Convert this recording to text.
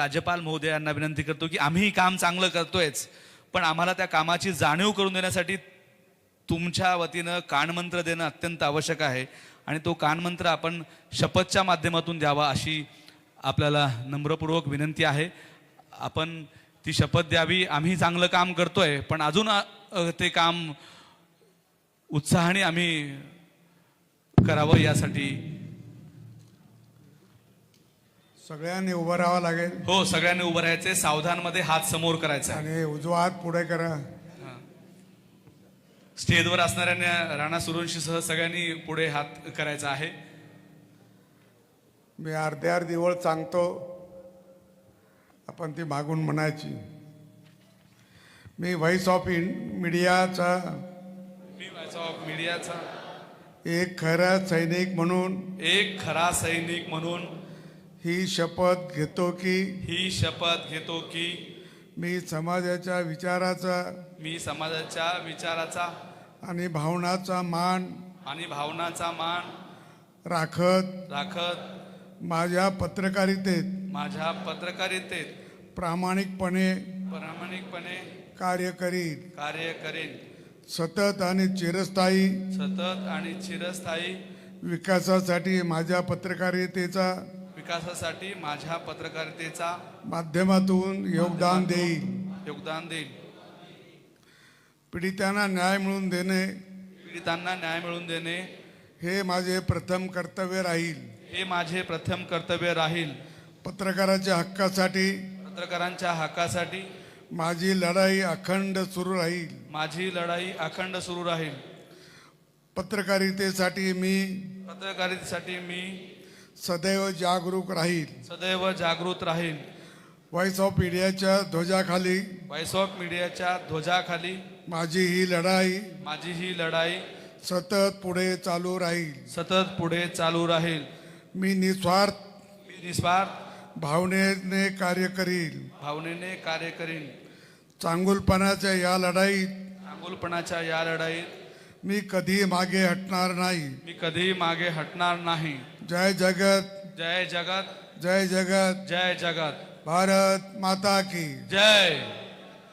राज्यपाल महोदयांना विनंती करतो की आम्ही काम चांगलं करतोयच पण आम्हाला त्या कामाची जाणीव करून देण्यासाठी तुमच्या वतीनं कानमंत्र देणं अत्यंत आवश्यक आहे आणि तो कानमंत्र आपण शपथच्या माध्यमातून द्यावा अशी आपल्याला नम्रपूर्वक विनंती आहे. आपण ती शपथ द्यावी आम्ही चांगलं काम करतोय पण अजून ते काम उत्साहाने आम्ही करावं यासाठी सगळ्यांनी उभं राहावं लागेल. हो सगळ्यांनी उभं राहायचे सावधानमध्ये हात समोर करायचा. आणि उजवा हात पुढे करा. स्टेजवर असणाऱ्या राणा सुरवंशी सह सगळ्यांनी पुढे हात करायचा आहे. मी अर्धे अर्धी ओळ सांगतो. आपण ती मागून म्हणायची. मी व्हॉइस ऑफ इन मीडियाचा मी व्हॉइस ऑफ मीडियाचा एक खरा सैनिक म्हणून एक खरा सैनिक म्हणून ही शपथ घेतो की ही शपथ घेतो की मी समाजाच्या विचाराचा मी समाजाच्या विचाराचा आणि भावनाचा मान आणि भावनाचा मान राखत राखत माझ्या पत्रकारितेत माझ्या पत्रकारितेत प्रामाणिकपणे प्रामाणिकपणे कार्य करीन. कार्य करेन. सतत आणि चिरस्थायी सतत आणि चिरस्थायी विकासासाठी माझ्या पत्रकारितेचा विकासासाठी माझ्या पत्रकारितेचा माध्यमातून योगदान देईल. योगदान देईल. पीडितांना न्याय मिळवून देणे पीडितांना न्याय मिळवून देणे हे माझे प्रथम कर्तव्य राहील. हे माझे प्रथम कर्तव्य राहील. पत्रकाराच्या हक्कासाठी पत्रकारांच्या हक्कासाठी माझी लढाई अखंड सुरू राहील. माझी लढाई अखंड सुरू राहील. पत्रकारितेसाठी मी पत्रकारितेसाठी मी सदैव जागरूक राहील. सदैव जागृत राहील. व्हॉइस ऑफ इंडियाच्या ध्वजाखाली व्हॉइस ऑफ मीडियाच्या ध्वजाखाली माझी ही लढाई माझी ही लढाई सतत पुढे चालू राहील. सतत पुढे चालू राहील. मी निस्वार्थ मी निस्वार्थ भावनेने कार्य करील. भावनेने कार्य करीन. चांगुलपणाच्या या लढाईत चांगुलपणाच्या या लढाईत मी कधी मागे हटणार नाही. मी कधी मागे हटणार नाही. जय जगत। जय जगत। जय जगत। जय जगत। भारत माता की। जय।